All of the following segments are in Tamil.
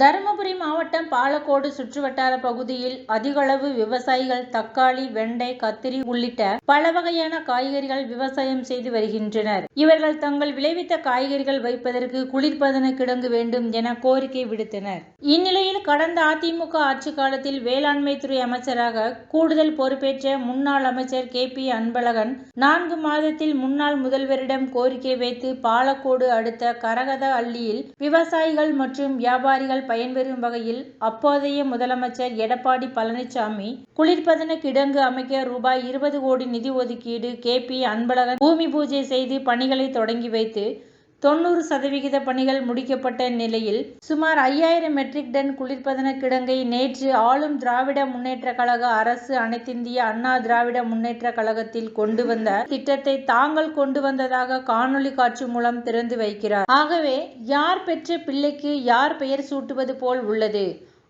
தருமபுரி மாவட்டம் பாலக்கோடு சுற்றுவட்டார பகுதியில் அதிகளவு விவசாயிகள் தக்காளி வெண்டை கத்திரி உள்ளிட்ட பல வகையான காய்கறிகள் விவசாயம் செய்து வருகின்றனர். இவர்கள் தங்கள் விளைவித்த காய்கறிகள் வைப்பதற்கு குளிர்பதன கிடங்கு வேண்டும் என கோரிக்கை விடுத்தனர். இந்நிலையில் கடந்த அதிமுக ஆட்சி காலத்தில் வேளாண்மை துறை அமைச்சராக கூடுதல் பொறுப்பேற்ற முன்னாள் அமைச்சர் கே. பி. அன்பழகன் நான்கு மாதத்தில் முன்னாள் முதல்வரிடம் கோரிக்கை வைத்து பாலக்கோடு அடுத்த கரகத அள்ளியில் விவசாயிகள் மற்றும் வியாபாரிகள் பயன்பெறும் வகையில் அப்போதைய முதலமைச்சர் எடப்பாடி பழனிசாமி குளிர்பதன கிடங்கு அமைக்க ரூபாய் இருபது கோடி நிதி ஒதுக்கீடு கே பி அன்பழகன் பூமி பூஜை செய்து பணிகளை தொடங்கி வைத்து தொண்ணூறு சதவிகித பணிகள் முடிக்கப்பட்ட நிலையில் சுமார் ஐயாயிரம் மெட்ரிக் டன் குளிர்பதன கிடங்கை நேற்று ஆளும் திராவிட முன்னேற்ற கழக அரசு அனைத்திந்திய அண்ணா திராவிட முன்னேற்ற கழகத்தில் கொண்டு வந்த திட்டத்தை தாங்கள் கொண்டு வந்ததாக காணொலி காட்சி மூலம் திறந்து வைக்கிறார். ஆகவே யார் பெற்ற பிள்ளைக்கு யார் பெயர் சூட்டுவது போல் உள்ளது?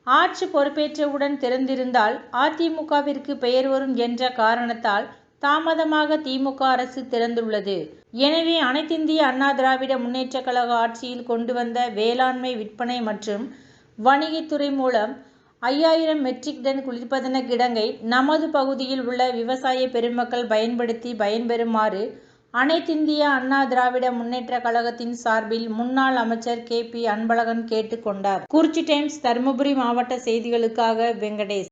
ஆட்சி பொறுப்பேற்றவுடன் திறந்திருந்தால் அதிமுகவிற்கு பெயர் வரும் என்ற காரணத்தால் தாமதமாக திமுக அரசு திறந்துள்ளது. எனவே அனைத்திந்திய அண்ணா திராவிட முன்னேற்ற கழக ஆட்சியில் கொண்டு வந்த வேளாண்மை விற்பனை மற்றும் வணிகத்துறை மூலம் ஐயாயிரம் மெட்ரிக் டன் குளிர்பதன கிடங்கை நமது பகுதியில் உள்ள விவசாய பெருமக்கள் பயன்படுத்தி பயன்பெறுமாறு அனைத்திந்திய அண்ணா திராவிட முன்னேற்ற கழகத்தின் சார்பில் முன்னாள் அமைச்சர் கே பி அன்பழகன் கேட்டுக்கொண்டார் குறிச்சி டைம்ஸ் தருமபுரி மாவட்ட செய்திகளுக்காக வெங்கடேஷ்.